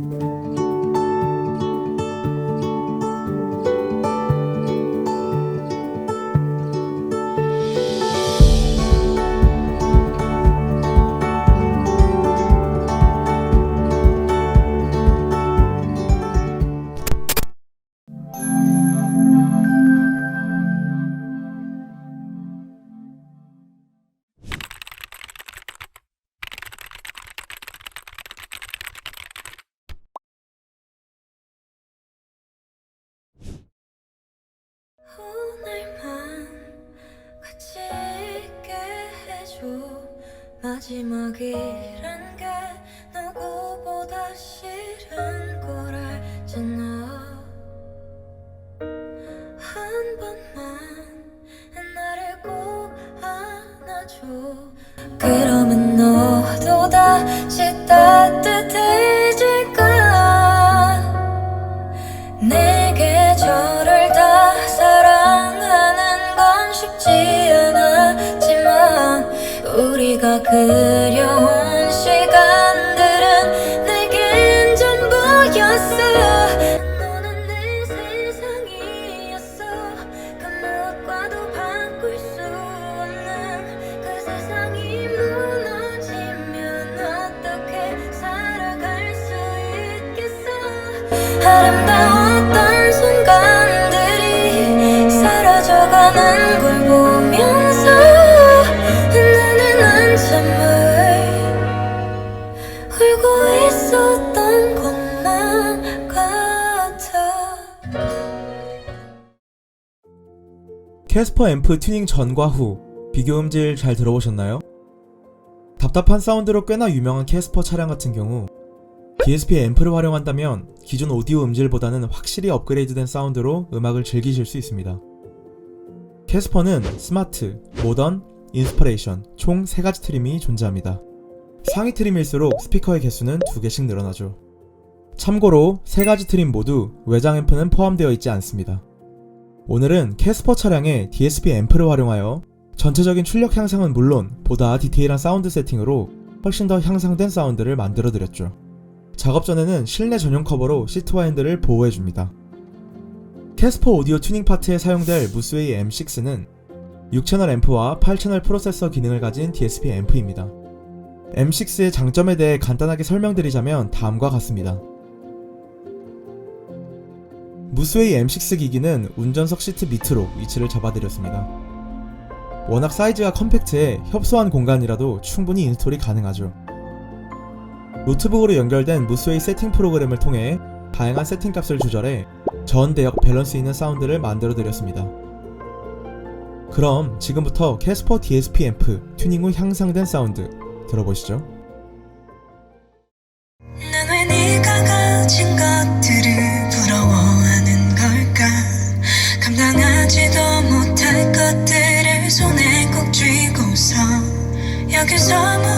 오늘 마지막이란 게 누구보다 싫은 걸 알잖아 한 번만 나를 꼭 안아줘. 그러면 너도 다시 그려 캐스퍼 앰프 튜닝 전과 후 비교 음질 잘 들어보셨나요? 답답한 사운드로 꽤나 유명한 캐스퍼 차량 같은 경우 DSP 앰프를 활용한다면 기존 오디오 음질보다는 확실히 업그레이드된 사운드로 음악을 즐기실 수 있습니다. 캐스퍼는 스마트, 모던, 인스퍼레이션 총 3가지 트림이 존재합니다. 상위 트림일수록 스피커의 개수는 2개씩 늘어나죠. 참고로 3가지 트림 모두 외장 앰프는 포함되어 있지 않습니다. 오늘은 캐스퍼 차량의 DSP 앰프를 활용하여 전체적인 출력 향상은 물론 보다 디테일한 사운드 세팅으로 훨씬 더 향상된 사운드를 만들어 드렸죠. 작업 전에는 실내 전용 커버로 시트와 핸들을 보호해줍니다. 캐스퍼 오디오 튜닝 파트에 사용될 무스웨이 M6는 6채널 앰프와 8채널 프로세서 기능을 가진 DSP 앰프입니다. M6의 장점에 대해 간단하게 설명드리자면 다음과 같습니다. 무스웨이 M6 기기는 운전석 시트 밑으로 위치를 잡아드렸습니다. 워낙 사이즈가 컴팩트해 협소한 공간이라도 충분히 인스톨이 가능하죠. 노트북으로 연결된 무스웨이 세팅 프로그램을 통해 다양한 세팅 값을 조절해 전 대역 밸런스 있는 사운드를 만들어 드렸습니다. 그럼 지금부터 캐스퍼 DSP 앰프 튜닝 후 향상된 사운드 들어보시죠. 여기서